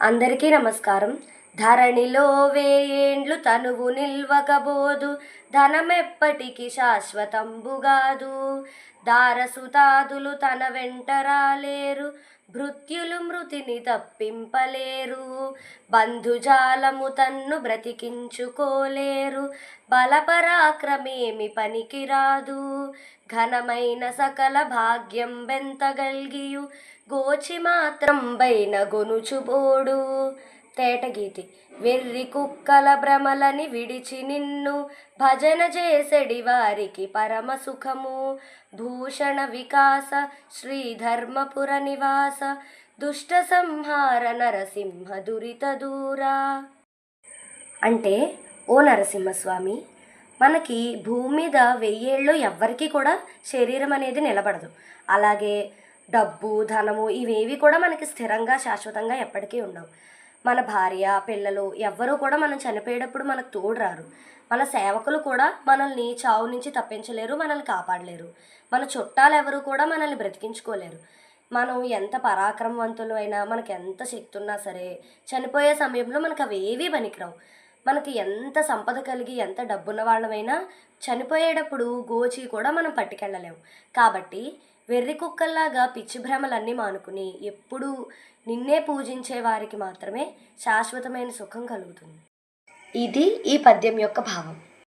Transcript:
అందరికీ నమస్కారం. ధరణిలో వేయేండ్లు తనువు నిల్వకబోదు ధనమెప్పటికి శాశ్వతంబుగాదు దారసుతాదులు తన వెంట రాలేరు భృత్యులు మృతిని తప్పింపలేరు. బంధుజాలము తన్ను బ్రతికించుకోలేరు బలపరాక్రమేమి పనికిరాదు. ఘనమైన సకల భాగ్యం బెంతగల్గియు గోచి మాత్రం బైన గొనుచుబోడు తేటగీతి వెర్రి కుక్కల భ్రమలని విడిచి నిన్ను భజన చేసడి వారికి పరమ సుఖము. భూషణ వికాస శ్రీధర్మపుర నివాస దుష్ట సంహార నరసింహ దురిత దూరా. అంటే ఓ నరసింహస్వామి మనకి భూమి మీద వెయ్యేళ్ళు ఎవ్వరికీ కూడా శరీరం అనేది నిలబడదు. అలాగే డబ్బు ధనము ఇవేవి కూడా మనకి స్థిరంగా శాశ్వతంగా ఎప్పటికీ ఉండవు. మన భార్య పిల్లలు ఎవ్వరూ కూడా మనం చనిపోయేటప్పుడు మనకు తోడురారు. మన సేవకులు కూడా మనల్ని చావు నుంచి తప్పించలేరు మనల్ని కాపాడలేరు. మన చుట్టాలు ఎవరు కూడా మనల్ని బ్రతికించుకోలేరు. మనం ఎంత పరాక్రమవంతులు అయినా మనకు ఎంత శక్తి ఉన్నా సరే చనిపోయే సమయంలో మనకు అవి ఏవీ పనికిరావు. మనకి ఎంత సంపద కలిగి ఎంత డబ్బున్న వాళ్ళమైనా చనిపోయేటప్పుడు గోచి కూడా మనం పట్టుకెళ్ళలేము కాబట్టి వెర్రి కుక్కల్లాగా పిచ్చి భ్రమలన్నీ మానుకుని ఎప్పుడూ నిన్నే పూజించే వారికి మాత్రమే శాశ్వతమైన సుఖం కలుగుతుంది. ఇది ఈ పద్యం యొక్క భావం.